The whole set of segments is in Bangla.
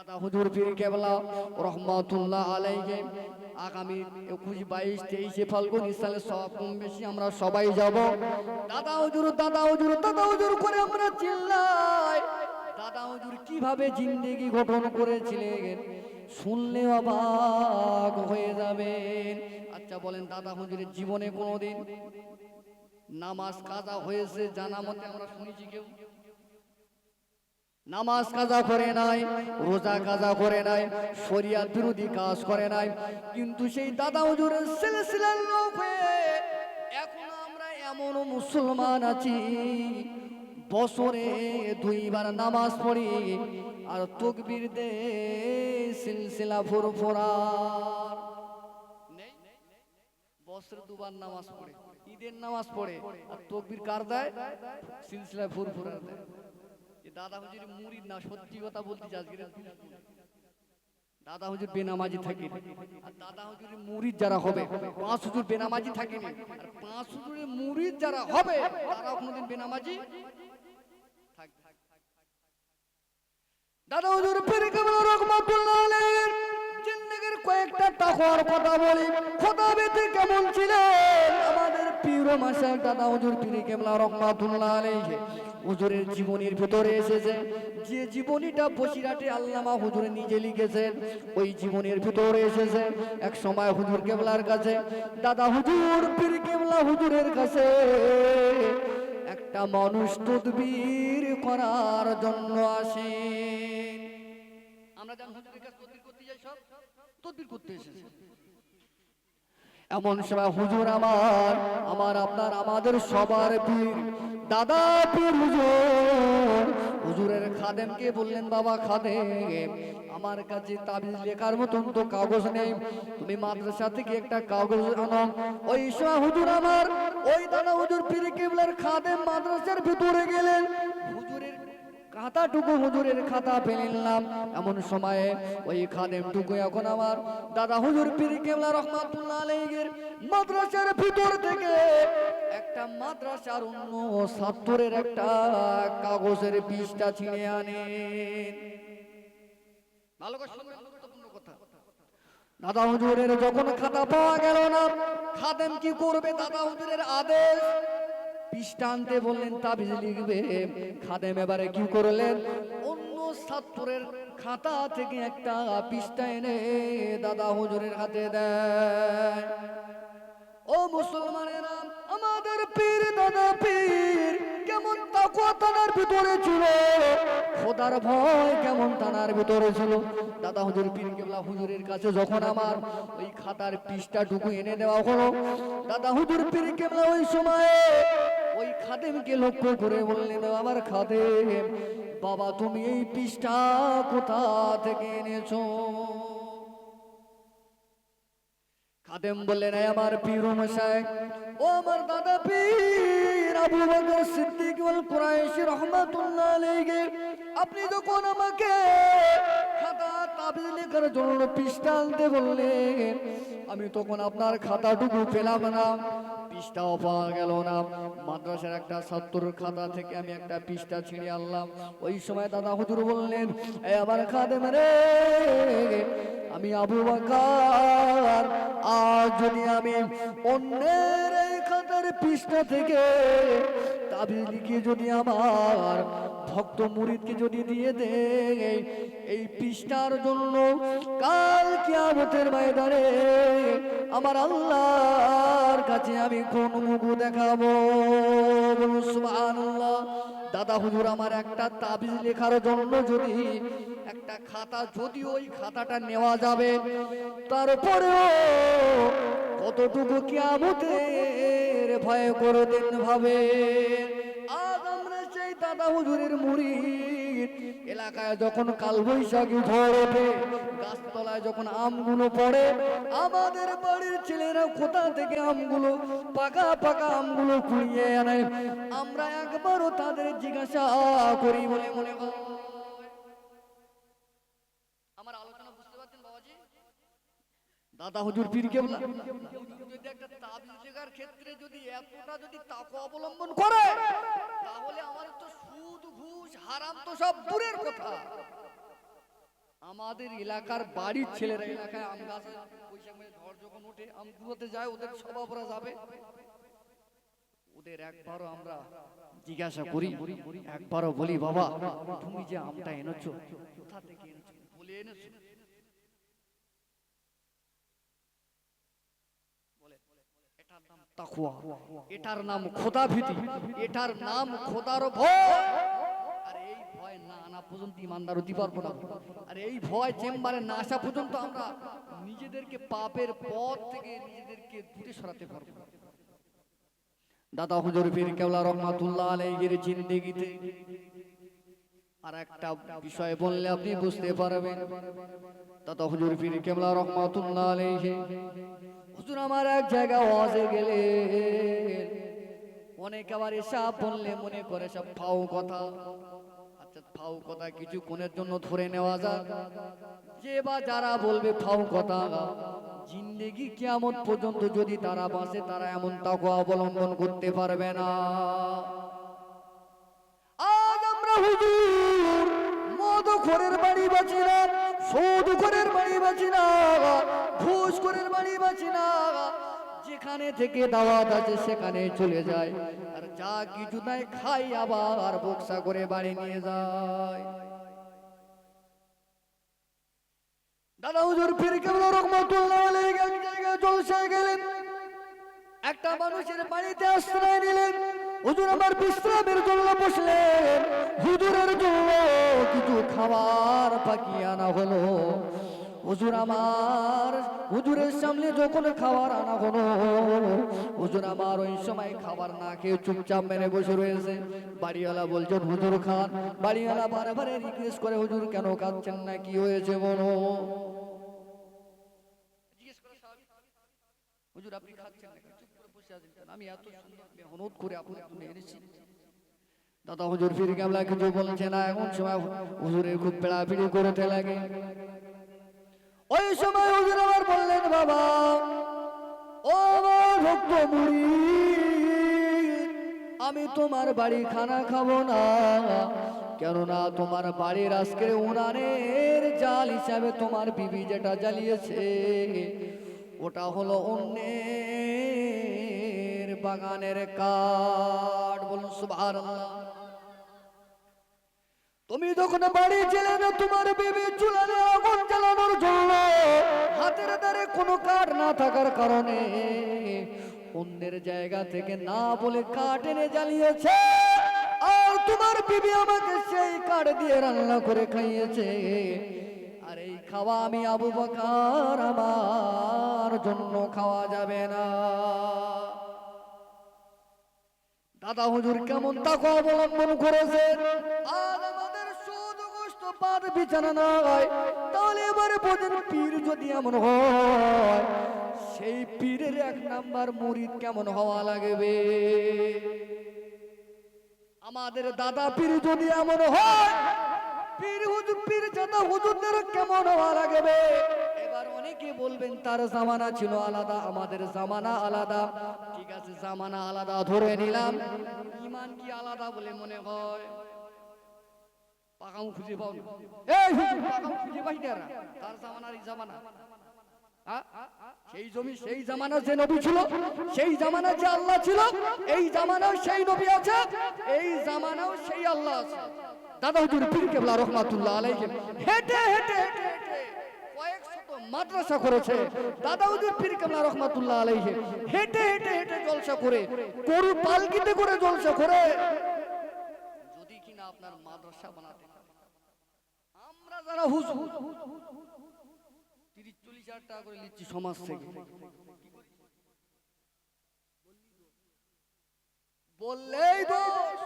দাদা হুজুর পীর কেবলা রহমাতুল্লাহ আলাইকে আগামী একুশ বাইশ তেইশে ফাল্গুন সালে সব কম বেশি আমরা সবাই যাব। দাদা হুজুর দাদা হুজুর দাদা হুজুর করে আমরা চিল্লাই। দাদা হুজুর কীভাবে জিন্দেগি গঠন করেছিলেন শুনলে অবাক হয়ে যাবেন। আচ্ছা বলেন, দাদা হুজুরের জীবনে কোনোদিন নামাজ কাজা হয়েছে জানা মতে আমরা শুনেছি কেউ? নামাজ কাজা করে নাই, রোজা কাজা করে নাই, শরিয়াত বিরোধী কাজ করে নাই। কিন্তু সেই দাদা হুজুরের সিলসিলার লোক এখন আমরা এমন মুসলমান আছি, বছরে দুইবার নামাজ পড়ি আর তকবির দে সিলসিলা ফুরফুরার বছরে দুবার নামাজ পড়ে, ঈদের নামাজ পড়ে, আর তকবির কার দেয়? সিলসিলা ফুরফুরার দেয়। দাদা হুজুর মুরিদ না সত্যি কথা বলতে আজকে দাদা হুজুর বেনামাজি থাকে আর দাদা হুজুরের মুরিদ যারা হবে পাঁচ হুজুর বেনামাজি থাকে আর পাঁচ হুজুরের মুরিদ যারা হবে তারা কোনোদিন বেনামাজি দাদা হুজুর ফিরে কেমন রহমাতুল্লাহ আলাইহির জিন্দেগির কয়েকটা তাকওয়ার কথা বলি। খোদা বেতে কেমন ছিলেন আমাদের পীর মাসায় দাদা হুজুর ফিরে কেমন রহমাতুল্লাহ আলাইহি হুজুরের জীবনীর ভিতরে এসেছে। যে জীবনীটা বসিরাটে আল্লামা হুজুর নিজে লিখেছেন, ওই জীবনের ভিতরে এসেছে। এক সময় হুজুর কেবলার কাছে, দাদা হুজুর, পীর কেবলা হুজুরের কাছে একটা মানুষ তদবির করার জন্য আসে আমরা যেমন হুজুরের কাছে তদবির করতে যাই সব, তদবির করতে এসেছে। এমন সময় হুজুর আমার আমার আপনার, আমাদের সবার পীর, দাদা পীর হুজুর। হুজুরের খাদেমকে বললেন, বাবা খাদেম, আমার কাছে তাবিজ লেখার মতন তো কাগজ নেই, তুমি মাদ্রাসা থেকে একটা কাগজ আনো। ওই সময় হুজুর আমার, ওই দাদা হুজুর পীর কেবলার খাদেম মাদ্রাসার ভিতরে হুজুরের খাতাটুকু হুজুরের খাতা পেলে নিলাম। এমন সময়ে ওই খাদেমটুকু এখন আমার দাদা হুজুর পীর কেবলা রহমাতুল্লাহ আলাইহির মাদ্রাসার ভিতর থেকে একটা মাদ্রাসার অন্য ছাত্রের একটা কাগজের পৃষ্ঠা ছিঁড়ে আনে। ভালো কথা। দাদা হুজুরের যখন খাতা পাওয়া গেল না, খাদেম কি করবে? দাদা হুজুরের আদেশ পৃষ্ঠা আনতে বললেন, তাবিজ লিখবে। খাদেম এবারে কি করলেন? অন্য ছাত্রের খাতা থেকে একটা পৃষ্ঠা এনে দাদা হুজুরের হাতে দেয়। ও মুসলমানেরা, আমাদের পীর, দাদা পীর, কেমন তাকুয়া তানার ভিতরে ছিল? খোদার ভয় কেমন তানার ভিতরে ছিল? দাদা হুজুর পীর কেবলা হুজুরের কাছে যখন আমার ওই খাতার পৃষ্ঠা টুকু এনে দেওয়া হলো, দাদা হুজুর পীর কেবলা ওই সময়ে ওই খাদেমকে লক্ষ্য করে বললেন, আমার খাদেম, বাবা, তুমি এই পৃষ্ঠা কোথা থেকে এনেছো? খাদেম বললেন "এই আমার পীর মশাই, ও আমার দাদা পীর আবু বকর সিদ্দিক ওয়াল কুরাইশি রাহমাতুল্লাহ আলাইহি, আপনি যখন আমাকে খাতা তাবিজ লেখার জন্য পৃষ্ঠা আনতে বললেন, আমি তখন আপনার খাতাটুকু পেলাম না। পৃষ্ঠাও পাওয়া গেল না। মাদ্রাসার একটা ছাত্রর খাতা থেকে আমি একটা পৃষ্ঠা ছিঁড়ে আনলাম। ওই সময় দাদা হুজুর বললেন, এ আমার খাদে রে, আমি আবু বাকার। আজ যদি আমি অন্যের খাতার পৃষ্ঠা থেকে তাবিজ যদি আমার ভক্ত মুরিদকে যদি দিয়ে দে, এই পৃষ্ঠার জন্য কাল কিয়ামতের ময়দানে আমার আল্লাহর কাছে আমি কোন মুখ দেখাবো? সুবহানাল্লাহ। দাদা হুজুর, আমার একটা তাবিজ লেখার জন্য যদি একটা খাতা, যদি ওই খাতাটা নেওয়া যাবে, তারপরেও কতটুকু কিয়ামতের ভয় করে দিন ভাবে। আজ আমরা সেই দাদা হুজুরের মুড়ি এলাকায় যখন কালবৈশাখী ঝড় ওঠে, গাছতলায় যখন আমগুলো পড়ে, আমাদের বাড়ির ছেলেরা কোথা থেকে আমগুলো, পাকা পাকা আমগুলো কুড়িয়ে আনে? আমরা একবারও তাদের জিজ্ঞাসা করি বলে মনে হয় আমার আলোচনা বুঝতে পারছেন বাবাজি? দাদা হুজুর পীর যদি একটা তাবিজ ক্ষেত্রে যদি এতটা যদি তাকু অবলম্বন করে, তাহলে আমার তো সুদ, ঘুষ, হারাম তো সব দূরের কথা। আমাদের এলাকার বাড়ির ছেলেরা এলাকায় আম গাছ ঝড় যখন ওঠে, আম কুড়োতে যায়, ওদের যাবে ওদের একবারও আমরা জিজ্ঞাসা করি, একবারও বলি, বাবা, তুমি যে আমটা এনেছো, কোথা থেকে এনেছো? বলে এনেছো। এটার নাম তাকওয়া। এটার নাম খোদা ভীতি। এটার নাম খোদার ভয়। আর এই ভয় না আনা পর্যন্ত ইমানদার হতে পারব না। আর এই ভয় চেম্বারে না আসা পর্যন্ত আমরা নিজেদেরকে পাপের পথ থেকে নিজেদেরকে দূরে সরাতে পারব। দাদা হুজুর পীর কেওলা রহমাতুল্লাহ আলাইহির জিন্দেগিতে আর একটা বিষয় বললে আপনি বুঝতে পারবেন। দাদা হুজুর পীর কেওলা রহমাতুল্লাহ আলাইহি হুজুর আমার এক জায়গায় ওয়াজে গেলে। অনেক আবার এসব বললে মনে করে সব ফাউ কথা। আচ্ছা ফাউ কথা কিছু কোণের জন্য ধরে নেওয়া যাক। যে বা যারা বলবে ফাউ কথা, জিন্দেগি কেমন পর্যন্ত যদি তারা বাঁচে, তারা এমন তাকওয়া অবলম্বন করতে পারবে না। আজ আমরা হুজুর মদখোরের বাড়ি বাঁচি না সৌদখোরের বাড়ি বাঁচি না ঘুষখোরের বাড়ি বাঁচি না। যেখানে থেকে দাওয়াত আছে সেখানে চলে যায়। আর যা কিছু নাই খাই আবার বক্সা করে বাড়ি নিয়ে যায়। দাদা হুজুর, ফির কেমন রহমতুল্লাহ আলাইহি এক জায়গায় জলসায় গেলেন। একটা মানুষের বাড়িতে আশ্রয় নিলেন। হুজুর আমার বিশ্রামের জন্য বসলেন। হুজুরের জন্য কিছু খাবার পাকিয়ে আনা হলো। হুজুর আমার, হুজুরের সামনে যখন খাবার আনা হলো, হুজুর আমার ওই সময় খাবার না খেয়ে চুপচাপ মেরে বসে রয়েছে। বাড়িওয়ালা বলছেন হুজুর খান। বাড়িওয়ালা বারে বারে রিকোয়েস্ট করে, হুজুর, কেন খাচ্ছেন না? কি হয়েছে বলো? হুজুর, আপনি খাচ্ছেন আমি এত এনেছি। দাদা হুজুর ফির কেমলা কিছু বলছে, না, এমন সময় হুজুরের খুব পেড়াপিড়ি করতে লাগে। ওই সময় হুজুর আবার বললেন বাবা ও আমার ভক্ত মুরিদ, আমি তোমার বাড়ি খানা খাব না। কেননা তোমার বাড়ির আজকের উনানের জাল হিসাবে তোমার বিবি যেটা জ্বালিয়েছে ওটা হলো অন্যের বাগানের কাঠ। বলুন সুবহানাল্লাহ। তুমি যখন বাড়ি ছিলে না, তোমার বেবি চুলারে আগুন জ্বালানোর জন্য হাতের দ্বারে কোনো কাঠ না থাকার কারণে অন্যের জায়গা থেকে না বলে কাঠ এনে জ্বালিয়েছে। আর তোমার বিবি আমাকে সেই কাঠ দিয়ে রান্না করে খাইয়েছে। আর এই খাওয়া আমি আবু বকার আমার জন্য খাওয়া যাবে না। দাদা হুজুর কেমন তাকে অবলম্বন করেছেন? আর পাত বিছানা নয়, তাহলে এবারে বোঝেন পীর যদি এমন হয়, সেই পীরের এক নাম্বার মুরিদ কেমন হওয়া লাগবে? আমাদের দাদা পীর যদি এমন হয়, পীর হুজুর, পীর দাদা হুজুরদের কেমন হওয়া লাগবে? এবার অনেকে বলবেন, তার জামানা ছিল আলাদা, আমাদের জামানা আলাদা। ঠিক আছে, জামানা আলাদা, ধরে নিলাম। ইমান কি আলাদা বলে মনে হয়? পাকাম খুঁজে পাও। এই পাকাম খুঁজে পাই না তার জামানার এই জামানা? সেই জমি সেই জামানার যে নবী ছিল সেই জামানার যে আল্লাহ ছিল এই জামানাও সেই নবী আছে এই জামানাও সেই আল্লাহ আছে। দাদা হুজুর পীর কেবলা রহমাতুল্লাহ আলাইহি হেঁটে হেঁটে হেঁটে মাদ্রাসা করেছে। দাদা হুজুর পীর কেবলা রহমাতুল্লাহ আলাইহি হেঁটে হেঁটে হেঁটে জলসা করে গরু পালকিতে করে জলসা করে। যদি কিনা আপনার মাদ্রাসা বানাতে যারা হুজুর। তিরিশ চল্লিশ হাজার টাকা করে নিচ্ছি সমাজ থেকে। বললেই দোষ।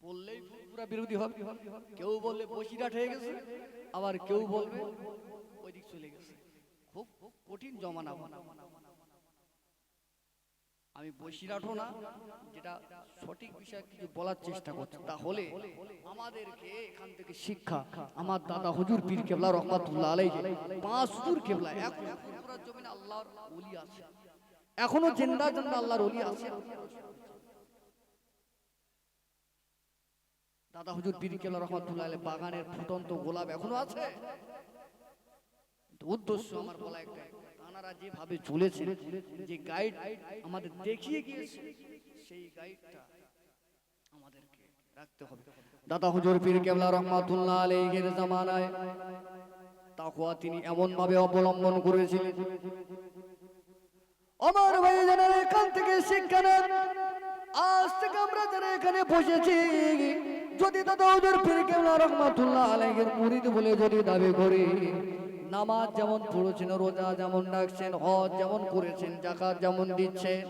বললেই পুরা বিরোধী হবে। কেউ বললে বসিরাট হয়ে গেছে আবার কেউ বলবে ওইদিক চলে গেছে। খুব খুব কঠিন জমানা। আমি বসিরাটও না যেটা সঠিক বিষয় কিছু বলার চেষ্টা করছি। তাহলে আমাদেরকে এখান থেকে শিক্ষা আমার দাদা হুজুর পীর কেবলা রহমাতুল্লাহ আলাইহি পাঁচ হুজুর কেবলা এখন পুরো জমিনে আল্লাহর ওলি আছে। এখনও জিন্দা জিন্দা আল্লাহর ওলি আছে। দাদা হুজুর পীর কেবলা রহমাতুল্লাহ আলাইহি বাগানের ফুটন্ত গোলাপ এখনও আছে। উদ্দেশ্য আমার বলা একটাই। তানারা যেভাবে চলেছে যে গাইড আমাদের দেখিয়ে গিয়েছে, সেই গাইডটা আমাদেরকে রাখতে হবে। দাদা হুজুর পীর কেবলা রহমাতুল্লাহ আলাইহির জামানায় তাকওয়া তিনি এমন ভাবে অবলম্বন করেছিলেন। আমার ভাই যারা এখান থেকে শিক্ষা নেন। আজ থেকে আমরা যারা এখানে বসেছি, যদি দাদা হুজুর পীর কেবলা রহমাতুল্লাহ আলাইহির মুরিদ বলে যদি দাবি করি নামাজ যেমন পড়েছেন, রোজা যেমন রাখছেন, হজ যেমন করেছেন, জাকাত যেমন দিচ্ছেন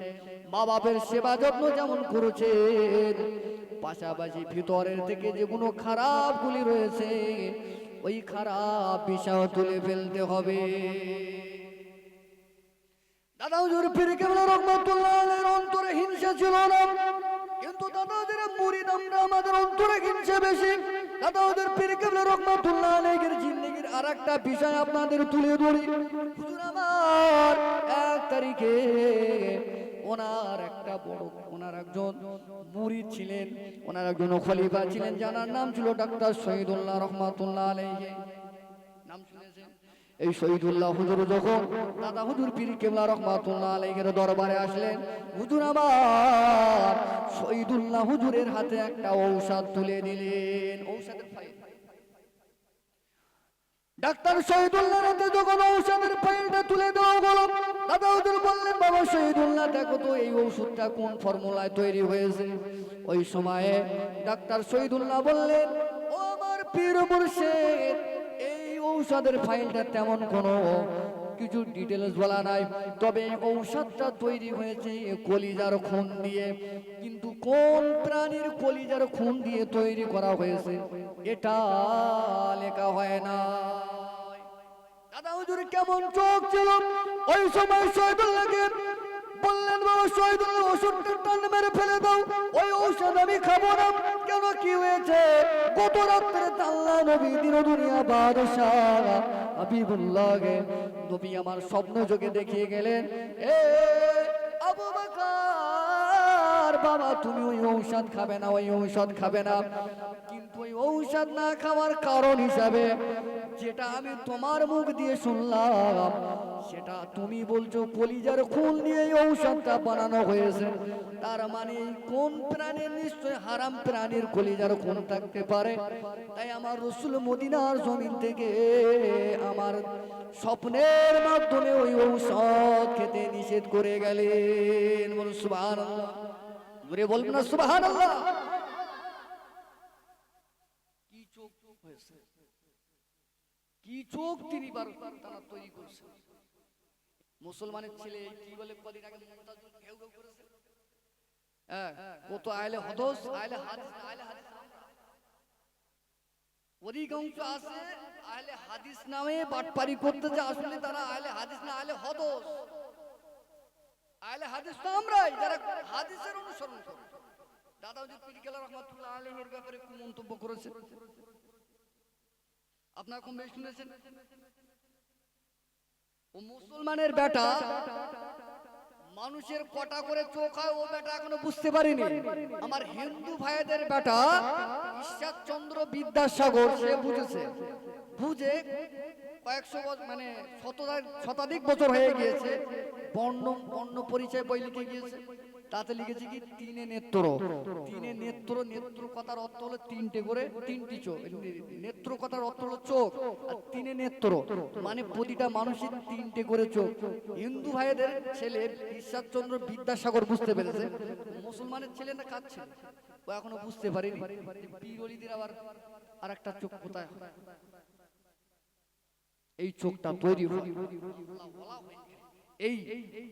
মা বাপের সেবা যত্ন যেমন করেছেন, পাশাপাশি ভিতরের থেকে যেগুলো খারাপগুলি রয়েছে, ওই খারাপ বিষয় তুলে ফেলতে হবে। দাদা হুজুর, পীর কেবলা রহমাতুল্লাহ আলাইহির অন্তরে হিংসা ছিল না? কিন্তু দাদা হুজুর মুরিদ আমরা আমাদের অন্তরে হিংসা বেশি। দাদা হুজুর পীর কেবলা রহমাতুল্লাহ আলাইহির আর আরেকটা বিষয় আপনাদের তুলে ধরি। আমার, এক তারিখে ওনার একটা বড়, ওনার একজন মুরিদ ছিলেন, ওনার একজন খলিফা ছিলেন জানার নাম ছিল ডাক্তার শহীদুল্লাহ রহমাতুল্লাহ আলাইহি। নাম শুনেছেন? এই শহীদুল্লাহ হুজুর যখন দাদা হুজুর পীর কেবলা রহমাতুল্লাহ আলাইহির দরবারে আসলেন, হুজুর আমার শহীদুল্লাহ হুজুরের হাতে একটা ঔষধ তুলে দিলেন। ঔষধের ফাইল। ডাক্তার শহীদুল্লাহ হাতে যখন ঔষধের ফাইলটা তুলে দেওয়া হলো, দাদা হুজুর বললেন, বাবা শহীদুল্লাহ, দেখো তো এই ওষুধটা কোন ফর্মুলায় তৈরি হয়েছে? ওই সময়ে ডাক্তার শহীদুল্লাহ বললেন, ও আমার পীর মুর্শিদ ঔষধের ফাইলটা তেমন কোনো কিছু ডিটেলস বলা নাই। তবে ঔষধটা তৈরি হয়েছে কলিজার খুন দিয়ে। কিন্তু কোন প্রাণীর কলিজার খুন দিয়ে তৈরি করা হয়েছে, এটা লেখা হয় না। দাদা হুজুর, কেমন চোখ ছিল? ওই সময় শহীদুল্লাহকে বললেন, বাবা, শহীদুল্লাহ, ওষুধটা টান মেরে ফেলে দাও। ওই ঔষধ আমি খাব না। কেন কি হয়েছে? গত রাত্রে নবী দিন দুনিয়া বাদশাহ নবী আমার স্বপ্ন যোগে দেখিয়ে গেলেন, এ আবু বকর, বাবা, তুমি ওই ঔষধ খাবে না, ওই ঔষধ খাবে না। কিন্তু ওই ঔষধ না খাওয়ার কারণ হিসাবে যেটা আমি তোমার মুখ দিয়ে শুনলাম, সেটা তুমি বলছো কলিজার খুন দিয়ে ঔষধটা বানানো হয়েছে। তার মানে কোন প্রাণীর নিশ্চয় হারাম প্রাণীর কলিজার খুন থাকতে পারে? তাই আমার রসুল মদিনার জমিন থেকে আমার স্বপ্নের মাধ্যমে ওই ঔষধ খেতে নিষেধ করে গেলেন। বলুন সুবাহান ঘুরে বলবেন না সুবাহান কি চোখ হয়েছে? কি চোখ তিনি তারা তৈরি করছে মুসলমানের ছেলে কি বলে কদিন আগে করেছে? কত আইলে হদস আইলে হাদিস আইলে হাদিস। অধিকাংশ আছে আহলে হাদিস নামে বাটপারি করতে যে আসলে তারা আহলে হাদিস না, আহলে হদস। আহলে হাদিস তো আমরাই, যারা হাদিসের অনুসরণ করে। দাদা হুজুর পীর কেলা রহমাতুল্লাহ আলাইহির ব্যাপারে মন্তব্য করেছে। আপনার কম বেশি শুনেছেন? ও মুসলমানের বেটা, মানুষের কটা করে চোখ হয়, ও বেটা এখনও বুঝতে পারিনি। আমার হিন্দু ভাইদের বেটা, ঈশ্বরচন্দ্র বিদ্যাসাগর, সে বুঝেছে। বুঝে কয়েকশো মানে শতাধিক বছর হয়ে গিয়েছে, বর্ণ বর্ণ পরিচয় বই লিখে গিয়েছে। তাতে লিখেছে কি? তিনে নেত্র। তিনে নেত্র নেত্র কথার অর্থ হলো তিনটে করে তিনটি চোখ। নেত্র কথার অর্থ হলো চোখ। আর তিনে নেত্র মানে প্রতিটা মানুষের তিনটে করে চোখ। হিন্দু ভাইদের ছেলে ঈশ্বরচন্দ্র বিদ্যাসাগর বুঝতে পেরেছে। মুসলমানের ছেলে না কাচ্ছে ও এখনও বুঝতে পারেনি। পীর আবার আর একটা চোখ কোথায়? এই চোখটা তৈরি হয়। এই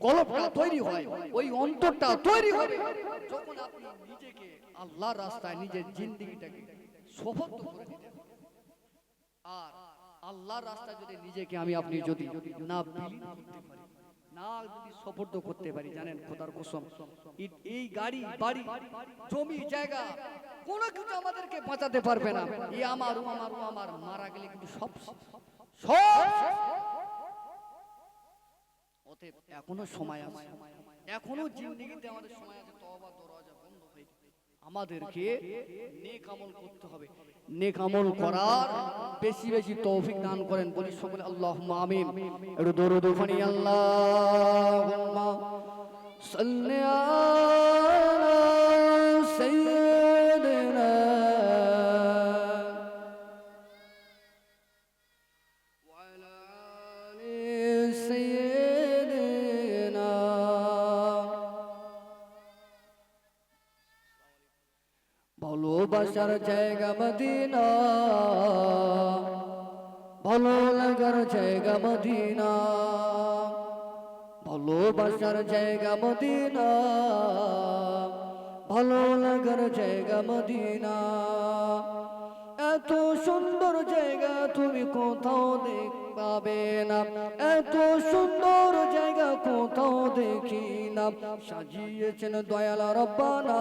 কলপটা তৈরি হয়, ওই অন্তরটা তৈরি হবে যখন আপনি নিজেকে আল্লাহর রাস্তায় নিজের জিন্দগিটাকে সফল করে দিতে আর আল্লাহর রাস্তায় যদি নিজেকে আমি আপনি যদি না করতে পারি, না যদি সফর্দ করতে পারি, জানেন খোদার কসম, এই- গাড়ি, বাড়ি, জমি, জায়গা, কোনো কিছু আমাদেরকে বাঁচাতে পারবে না। এই আমার, ও আমার আমার, মারা গেলে কিন্তু সব সব অতএব এখনও সময় আছে। এখনও আমাদের সময় আছে দরজা বন্ধ হয়ে আমাদেরকে নেক আমল করতে হবে। নেক আমল করার বেশি বেশি তৌফিক দান করেন বলি সকলে আল্লাহ আমিন। একটু ভালোবাসার জায়গা মদিনা। ভালো লাগার জায়গা মদিনা। ভালোবাসার জায়গা মদিনা। ভালো লাগার জায়গা মদিনা। এত সুন্দর জায়গা তুমি কোথাও দেখ পাবে না। এত সুন্দর জায়গা কোথাও দেখি না। সাজিয়েছেন দয়াল রব্বানা।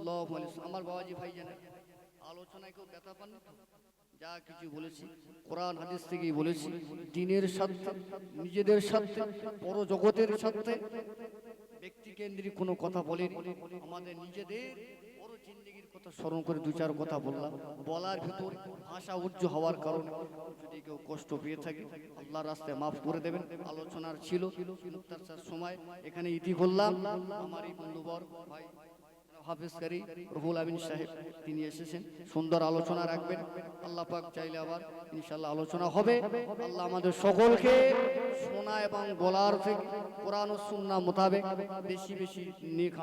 আলাইহি আমার বাবাজি ভাই জানেন আলোচনায় কেউ ব্যথা পান যা কিছু বলেছি, কোরআন, হাদিস থেকেই বলেছি, দিনের সাথে নিজেদের সাথে বড় জগতের সাথে ব্যক্তি কেন্দ্রিক কোনো কথা বলেনি। আমাদের নিজেদের বড় জিন্দগির কথা স্মরণ করে দু চার কথা বললাম। বলার ভিতর ভাষা উজ্জ হওয়ার কারণে যদি কেউ কষ্ট পেয়ে থাকে, আল্লাহর রাস্তায় মাফ করে দেবেন। আলোচনার ছিল স্যার সময়, এখানে ইতি করলাম। আমার এই বন্ধুবর, ভাই হাফিজ রুহুল আমিন সাহেব, তিনি এসেছেন। সুন্দর আলোচনা রাখবেন। আল্লাহ পাক চাইলে আবার ইনশাল্লাহ আলোচনা হবে। আল্লাহ আমাদের সকলকে শোনা এবং গলার থেকে কোরআন ও সুন্নাহ মোতাবেক বেশি বেশি নেক